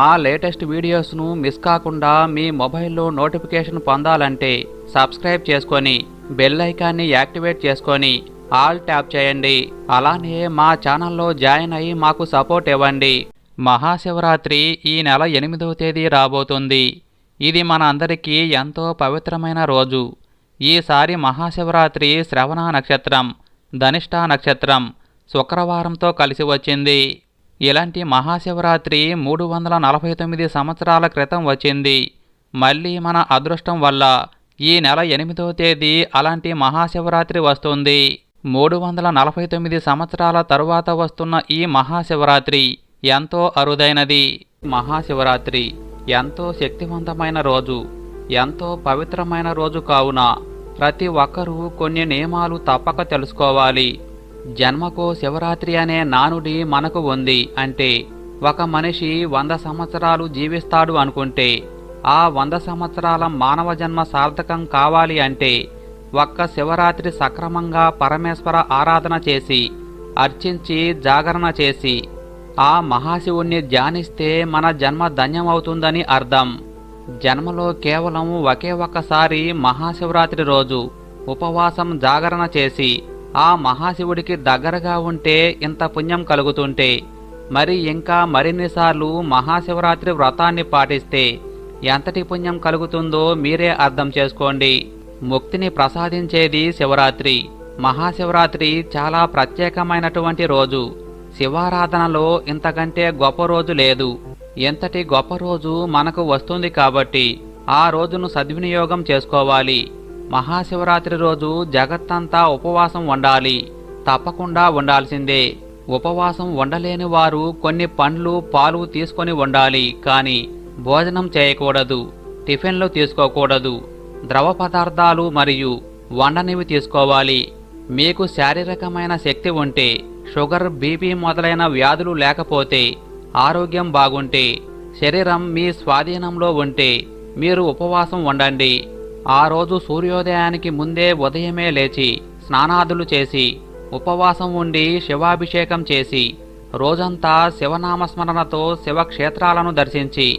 మా latest వీడియోస్ను miss కాకుండా మీ మొబైల్లో నోటిఫికేషన్ పొందాలంటే సబ్స్క్రైబ్ చేసుకొని బెల్ ఐకాన్ని యాక్టివేట్ చేసుకొని ఆల్ ట్యాప్ చేయండి. అలానే మా ఛానల్లో జాయిన్ అయ్యి మాకు సపోర్ట్ ఇవ్వండి. మహాశివరాత్రి ఈ నెల ఎనిమిదవ తేదీ రాబోతుంది. ఇది మన అందరికీ ఎంతో పవిత్రమైన రోజు. ఈసారి మహాశివరాత్రి శ్రవణ నక్షత్రం ధనిష్ట నక్షత్రం శుక్రవారంతో కలిసి వచ్చింది. ఇలాంటి మహాశివరాత్రి మూడు వందల నలభై తొమ్మిది సంవత్సరాల క్రితం వచ్చింది. మళ్ళీ మన అదృష్టం వల్ల ఈ నెల ఎనిమిదో తేదీ అలాంటి మహాశివరాత్రి వస్తుంది. మూడు వందల నలభై తొమ్మిది సంవత్సరాల తరువాత వస్తున్న ఈ మహాశివరాత్రి ఎంతో అరుదైనది. మహాశివరాత్రి ఎంతో శక్తివంతమైన రోజు ఎంతో పవిత్రమైన రోజు కావున ప్రతి ఒక్కరూ కొన్ని నియమాలు తప్పక తెలుసుకోవాలి. జన్మకు శివరాత్రి అనే నానుడి మనకు ఉంది అంటే ఒక మనిషి వంద సంవత్సరాలు జీవిస్తాడు అనుకుంటే ఆ వంద సంవత్సరాల మానవ జన్మ సార్థకం కావాలి అంటే ఒక్క శివరాత్రి సక్రమంగా పరమేశ్వర ఆరాధన చేసి అర్చించి జాగరణ చేసి ఆ మహాశివుణ్ణి ధ్యానిస్తే మన జన్మ ధన్యమవుతుందని అర్థం. జన్మలో కేవలం ఒకే ఒక్కసారి మహాశివరాత్రి రోజు ఉపవాసం జాగరణ చేసి ఆ మహాశివుడికి దగ్గరగా ఉంటే ఇంత పుణ్యం కలుగుతుంటే మరి ఇంకా మరిన్నిసార్లు మహాశివరాత్రి వ్రతాన్ని పాటిస్తే ఎంతటి పుణ్యం కలుగుతుందో మీరే అర్థం చేసుకోండి. ముక్తిని ప్రసాదించేది శివరాత్రి. మహాశివరాత్రి చాలా ప్రత్యేకమైనటువంటి రోజు. శివారాధనలో ఇంతకంటే గొప్ప రోజు లేదు. ఎంతటి గొప్ప రోజు మనకు వస్తుంది కాబట్టి ఆ రోజును సద్వినియోగం చేసుకోవాలి. మహాశివరాత్రి రోజు జగత్తంతా ఉపవాసం ఉండాలి తప్పకుండా ఉండాల్సిందే ఉపవాసం ఉండలేని వారు కొన్ని పండ్లు పాలు తీసుకొని ఉండాలి కానీ భోజనం చేయకూడదు టిఫిన్లు తీసుకోకూడదు ద్రవ పదార్థాలు మరియు వండనివి తీసుకోవాలి. మీకు శారీరకమైన శక్తి ఉంటే షుగర్ బీపీ మొదలైన వ్యాధులు లేకపోతే ఆరోగ్యం బాగుంటే శరీరం మీ స్వాధీనంలో ఉంటే మీరు ఉపవాసం ఉండండి ఆ రోజు సూర్యోదయానికి ముందే ఉదయమే లేచి స్నానాదులు చేసి ఉపవాసం ఉండి శివాభిషేకం చేసి రోజంతా శివనామస్మరణతో శివక్షేత్రాలను దర్శించి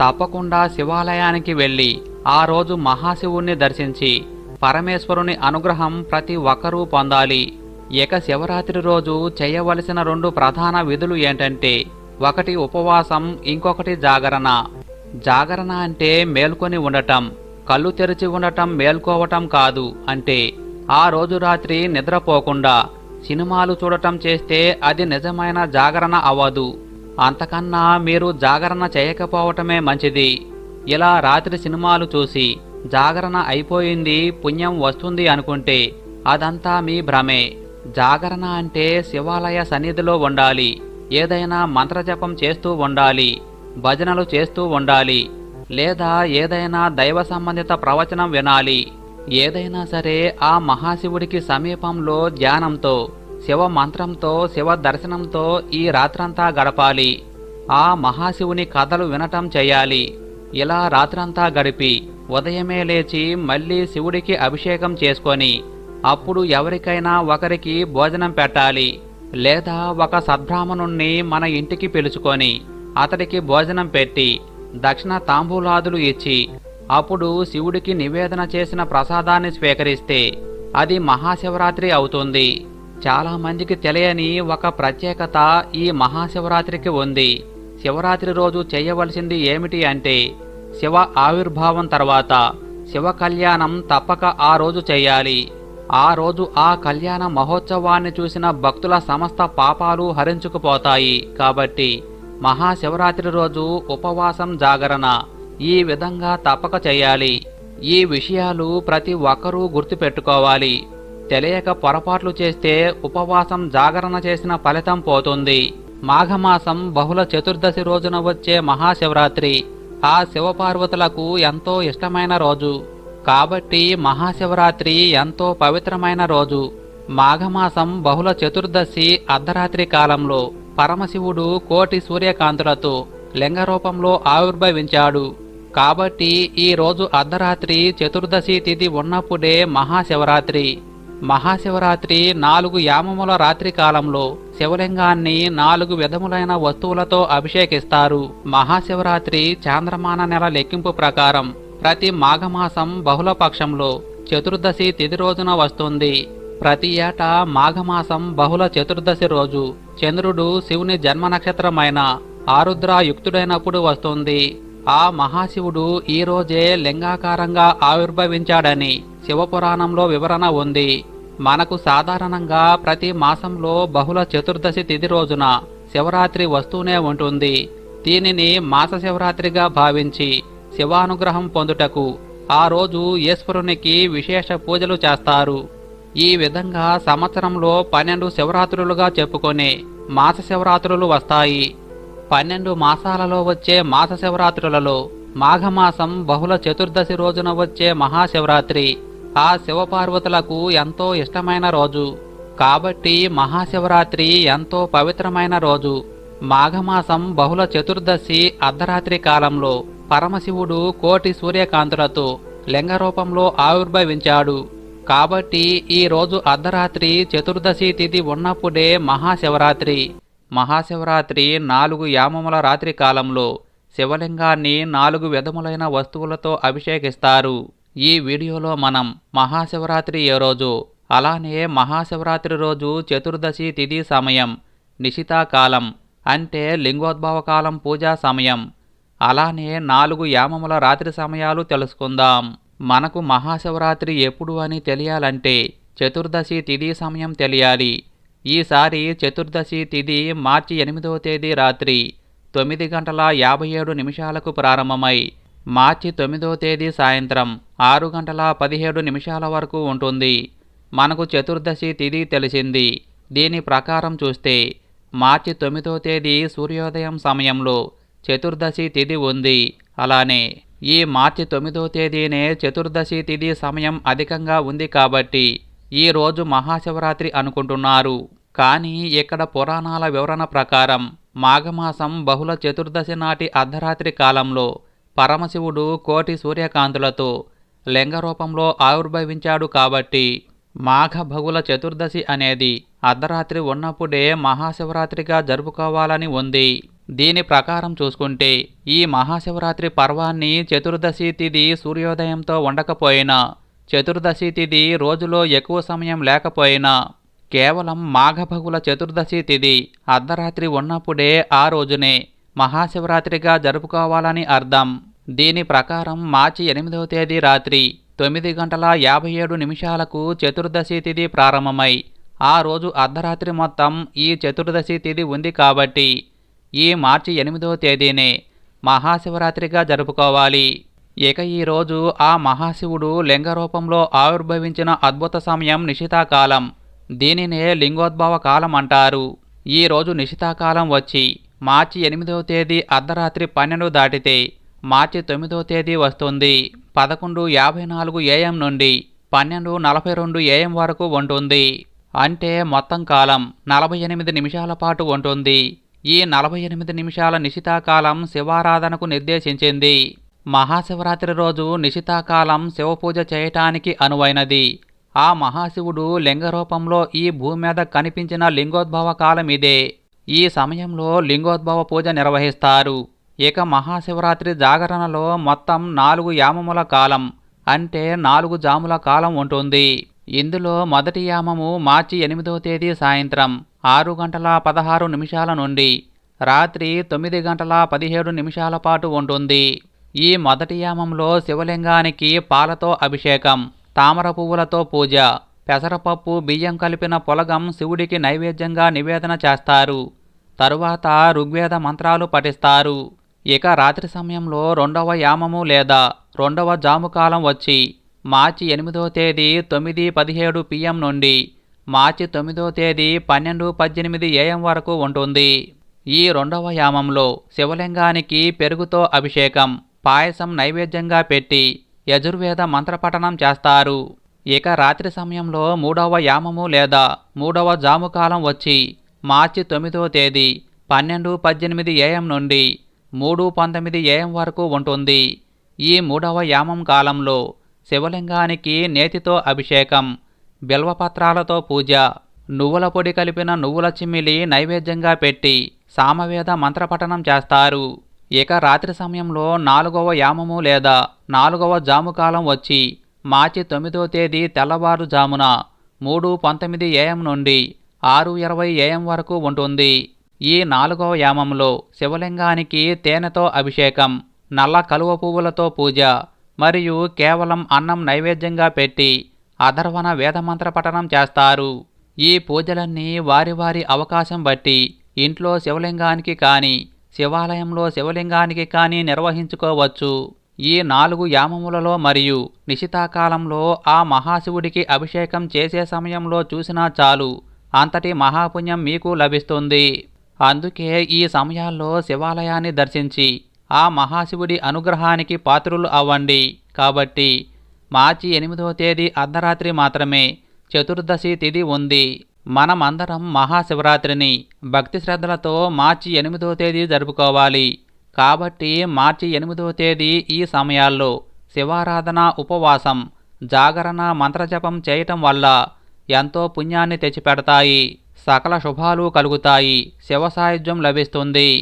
తప్పకుండా శివాలయానికి వెళ్ళి ఆ రోజు మహాశివుణ్ణి దర్శించి పరమేశ్వరుని అనుగ్రహం ప్రతి ఒక్కరూ పొందాలి. ఇక శివరాత్రి రోజు చేయవలసిన రెండు ప్రధాన విధులు ఏంటంటే ఒకటి ఉపవాసం ఇంకొకటి జాగరణ. జాగరణ అంటే మేల్కొని ఉండటం. కళ్ళు తెరిచి ఉండటం మేల్కోవటం కాదు అంటే ఆ రోజు రాత్రి నిద్రపోకుండా సినిమాలు చూడటం చేస్తే అది నిజమైన జాగరణ అవ్వదు. అంతకన్నా మీరు జాగరణ చేయకపోవటమే మంచిది. ఇలా రాత్రి సినిమాలు చూసి జాగరణ అయిపోయింది పుణ్యం వస్తుంది అనుకుంటే అదంతా మీ భ్రమే. జాగరణ అంటే శివాలయ సన్నిధిలో ఉండాలి ఏదైనా మంత్రజపం చేస్తూ ఉండాలి భజనలు చేస్తూ ఉండాలి లేదా ఏదైనా దైవ సంబంధిత ప్రవచనం వినాలి. ఏదైనా సరే ఆ మహాశివుడికి సమీపంలో ధ్యానంతో శివ మంత్రంతో శివ దర్శనంతో ఈ రాత్రంతా గడపాలి. ఆ మహాశివుని కథలు వినటం చేయాలి. ఇలా రాత్రంతా గడిపి ఉదయమే లేచి మళ్ళీ శివుడికి అభిషేకం చేసుకొని అప్పుడు ఎవరికైనా ఒకరికి భోజనం పెట్టాలి. లేదా ఒక సద్బ్రాహ్మణుణ్ణి మన ఇంటికి పిలుచుకొని అతడికి భోజనం పెట్టి దక్షిణ తాంబూలాదులు ఇచ్చి అప్పుడు శివుడికి నివేదన చేసిన ప్రసాదాన్ని స్వీకరిస్తే అది మహాశివరాత్రి అవుతుంది. చాలామందికి తెలియని ఒక ప్రత్యేకత ఈ మహాశివరాత్రికి ఉంది. శివరాత్రి రోజు చేయవలసింది ఏమిటి అంటే శివ ఆవిర్భావం తర్వాత శివ కళ్యాణం తప్పక ఆ రోజు చేయాలి. ఆ రోజు ఆ కళ్యాణ మహోత్సవాన్ని చూసిన భక్తుల సమస్త పాపాలు హరించుకుపోతాయి కాబట్టి మహాశివరాత్రి రోజు ఉపవాసం జాగరణ. ఈ విధంగా తప్పక చేయాలి. ఈ విషయాలు ప్రతి ఒక్కరూ గుర్తుపెట్టుకోవాలి. తెలియక పొరపాట్లు చేస్తే ఉపవాసం జాగరణ చేసిన ఫలితం పోతుంది. మాఘమాసం బహుళ చతుర్దశి రోజున వచ్చే మహాశివరాత్రి. ఆ శివపార్వతులకు ఎంతో ఇష్టమైన రోజు. కాబట్టి మహాశివరాత్రి ఎంతో పవిత్రమైన రోజు. మాఘమాసం బహుళ చతుర్దశి అర్ధరాత్రి కాలంలో. పరమశివుడు కోటి సూర్యకాంతులతో లింగరూపంలో ఆవిర్భవించాడు. కాబట్టి ఈ రోజు అర్ధరాత్రి చతుర్దశి తిథి ఉన్నప్పుడే మహాశివరాత్రి. మహాశివరాత్రి నాలుగు యామముల రాత్రి కాలంలో శివలింగాన్ని నాలుగు విధములైన వస్తువులతో అభిషేకిస్తారు. మహాశివరాత్రి చాంద్రమాన నెల లెక్కింపు ప్రకారం ప్రతి మాఘమాసం బహుళపక్షంలో చతుర్దశి తిథి రోజున వస్తుంది. ప్రతి ఏటా మాఘమాసం బహుళ చతుర్దశి రోజు చంద్రుడు శివుని జన్మ నక్షత్రమైన ఆరుద్ర యుక్తుడైనప్పుడు వస్తుంది. ఆ మహాశివుడు ఈ రోజే లింగాకారంగా ఆవిర్భవించాడని శివపురాణంలో వివరణ ఉంది. మనకు సాధారణంగా ప్రతి మాసంలో బహుళ చతుర్దశి తిథి రోజున శివరాత్రి వస్తూనే ఉంటుంది. దీనిని మాస శివరాత్రిగా భావించి శివానుగ్రహం పొందుటకు ఆ రోజు ఈశ్వరునికి విశేష పూజలు చేస్తారు. ఈ విధంగా సంవత్సరంలో పన్నెండు శివరాత్రులుగా చెప్పుకొని మాస శివరాత్రులు వస్తాయి. పన్నెండు మాసాలలో వచ్చే మాస శివరాత్రులలో మాఘమాసం బహుళ చతుర్దశి రోజున వచ్చే మహాశివరాత్రి ఆ శివపార్వతులకు ఎంతో ఇష్టమైన రోజు. కాబట్టి మహాశివరాత్రి ఎంతో పవిత్రమైన రోజు. మాఘమాసం బహుళ చతుర్దశి అర్ధరాత్రి కాలంలో పరమశివుడు కోటి సూర్యకాంతులతో లింగరూపంలో ఆవిర్భవించాడు. కాబట్టి ఈ రోజు అర్ధరాత్రి చతుర్దశి తిథి ఉన్నప్పుడే మహాశివరాత్రి. మహాశివరాత్రి నాలుగు యామముల రాత్రి కాలంలో శివలింగాన్ని నాలుగు విధములైన వస్తువులతో అభిషేకిస్తారు. ఈ వీడియోలో మనం మహాశివరాత్రి ఏ రోజు అలానే మహాశివరాత్రి రోజు చతుర్దశి తిథి సమయం నిశితాకాలం అంటే లింగోద్భవ కాలం పూజా సమయం అలానే నాలుగు యామముల రాత్రి సమయాలు తెలుసుకుందాం. మనకు మహాశివరాత్రి ఎప్పుడు అని తెలియాలంటే చతుర్దశి తిథి సమయం తెలియాలి. ఈసారి చతుర్దశి తిథి మార్చి ఎనిమిదవ తేదీ రాత్రి తొమ్మిది గంటల యాభై ఏడు నిమిషాలకు ప్రారంభమై మార్చి తొమ్మిదవ తేదీ సాయంత్రం ఆరు గంటల పదిహేడు నిమిషాల వరకు ఉంటుంది. మనకు చతుర్దశి తిథి తెలిసింది. దీని ప్రకారం చూస్తే మార్చి తొమ్మిదవ తేదీ సూర్యోదయం సమయంలో చతుర్దశి తిథి ఉంది. అలానే ఈ మార్చి తొమ్మిదో తేదీనే చతుర్దశి తిథి సమయం అధికంగా ఉంది కాబట్టి ఈ రోజు మహాశివరాత్రి అనుకుంటున్నారు. కానీ ఇక్కడ పురాణాల వివరణ ప్రకారం మాఘమాసం బహుళ చతుర్దశి నాటి అర్ధరాత్రి కాలంలో పరమశివుడు కోటి సూర్యకాంతులతో లింగరూపంలో ఆవిర్భవించాడు కాబట్టి మాఘ బహుళ చతుర్దశి అనేది అర్ధరాత్రి ఉన్నప్పుడే మహాశివరాత్రిగా జరుపుకోవాలని ఉంది. దీని ప్రకారం చూసుకుంటే ఈ మహాశివరాత్రి పర్వాన్ని చతుర్దశి తిథి సూర్యోదయంతో ఉండకపోయినా చతుర్దశి తిథి రోజులో ఎక్కువ సమయం లేకపోయినా కేవలం మాఘభగుల చతుర్దశి తిథి అర్ధరాత్రి ఉన్నప్పుడే ఆ రోజునే మహాశివరాత్రిగా జరుపుకోవాలని అర్థం. దీని ప్రకారం మార్చి ఎనిమిదవ తేదీ రాత్రి తొమ్మిది గంటల యాభై ఏడు నిమిషాలకు చతుర్దశి తిథి ప్రారంభమై ఆ రోజు అర్ధరాత్రి మొత్తం ఈ చతుర్దశి తిథి ఉంది కాబట్టి ఈ మార్చి ఎనిమిదవ తేదీనే మహాశివరాత్రిగా జరుపుకోవాలి. ఇక ఈరోజు ఆ మహాశివుడు లింగ రూపంలో ఆవిర్భవించిన అద్భుత సమయం నిశితాకాలం. దీనినే లింగోద్భవ కాలం అంటారు. ఈ రోజు నిశితాకాలం వచ్చి మార్చి ఎనిమిదవ తేదీ అర్ధరాత్రి పన్నెండు దాటితే మార్చి తొమ్మిదవ తేదీ వస్తుంది. పదకొండు యాభై నాలుగు ఏఎం నుండి పన్నెండు నలభై రెండు ఏఎం వరకు ఉంటుంది. అంటే మొత్తం కాలం నలభై ఎనిమిది నిమిషాల పాటు ఉంటుంది. ఈ నలభై ఎనిమిది నిమిషాల నిశితాకాలం శివారాధనకు నిర్దేశించింది. మహాశివరాత్రి రోజు నిశితాకాలం శివపూజ చేయటానికి అనువైనది. ఆ మహాశివుడు లింగరూపంలో ఈ భూమి మీద కనిపించిన లింగోద్భవ కాలం ఇదే. ఈ సమయంలో లింగోద్భవ పూజ నిర్వహిస్తారు. ఇక మహాశివరాత్రి జాగరణలో మొత్తం నాలుగు యామముల కాలం అంటే నాలుగు జాముల కాలం ఉంటుంది. ఇందులో మొదటి యామము మార్చి ఎనిమిదవ తేదీ సాయంత్రం. ఆరు గంటల పదహారు నిమిషాల నుండి రాత్రి తొమ్మిది గంటల పదిహేడు నిమిషాల పాటు ఉంటుంది ఈ మొదటి యామంలో శివలింగానికి పాలతో అభిషేకం తామర పువ్వులతో పూజ పెసరపప్పు బియ్యం కలిపిన పొలగం శివుడికి నైవేద్యంగా నివేదన చేస్తారు. తరువాత ఋగ్వేద మంత్రాలు పఠిస్తారు. ఇక రాత్రి సమయంలో రెండవ యామము లేదా రెండవ జాముకాలం వచ్చి మార్చి ఎనిమిదో తేదీ తొమ్మిది పదిహేడు పిఎం నుండి మార్చి తొమ్మిదో తేదీ పన్నెండు పద్దెనిమిది ఏఎం వరకు ఉంటుంది. ఈ రెండవ యామంలో శివలింగానికి పెరుగుతో అభిషేకం పాయసం నైవేద్యంగా పెట్టి యజుర్వేద మంత్రపఠనం చేస్తారు. ఇక రాత్రి సమయంలో మూడవ యామము లేదా మూడవ జాముకాలం వచ్చి మార్చి తొమ్మిదో తేదీ పన్నెండు పద్దెనిమిది ఏఎం నుండి మూడు పంతొమ్మిది ఏఎం వరకు ఉంటుంది. ఈ మూడవ యామం కాలంలో శివలింగానికి నేతితో అభిషేకం బిల్వపత్రాలతో పూజ నువ్వుల పొడి కలిపిన నువ్వుల చిమ్మిలి నైవేద్యంగా పెట్టి సామవేద మంత్రపఠనం చేస్తారు. ఇక రాత్రి సమయంలో నాలుగవ యామము లేదా నాలుగవ జాముకాలం వచ్చి మార్చి తొమ్మిదో తేదీ తెల్లవారుజామున మూడు పంతొమ్మిది ఏఎం నుండి ఆరు ఇరవై ఏఎం వరకు ఉంటుంది. ఈ నాలుగవ యామంలో శివలింగానికి తేనెతో అభిషేకం నల్ల కలువ పువ్వులతో పూజ మరియు కేవలం అన్నం నైవేద్యంగా పెట్టి అధర్వణ వేదమంత్ర పఠనం చేస్తారు. ఈ పూజలన్నీ వారి వారి అవకాశం బట్టి ఇంట్లో శివలింగానికి కానీ శివాలయంలో శివలింగానికి కానీ నిర్వహించుకోవచ్చు. ఈ నాలుగు యామములలో మరియు నిశితాకాలంలో ఆ మహాశివుడికి అభిషేకం చేసే సమయంలో చూసినా చాలు అంతటి మహాపుణ్యం మీకు లభిస్తుంది. అందుకే ఈ సమయాల్లో శివాలయాన్ని దర్శించి ఆ మహాశివుడి అనుగ్రహానికి పాత్రులు అవ్వండి. కాబట్టి మార్చి ఎనిమిదవ తేదీ అర్ధరాత్రి మాత్రమే చతుర్దశి తిథి ఉంది. మనమందరం మహాశివరాత్రిని భక్తి శ్రద్ధలతో మార్చి ఎనిమిదవ తేదీ జరుపుకోవాలి. కాబట్టి మార్చి ఎనిమిదవ తేదీ ఈ సమయాల్లో శివారాధన ఉపవాసం జాగరణ మంత్రజపం చేయటం వల్ల ఎంతో పుణ్యాన్ని తెచ్చిపెడతాయి. సకల శుభాలు కలుగుతాయి. శివ సాయుధ్యం లభిస్తుంది.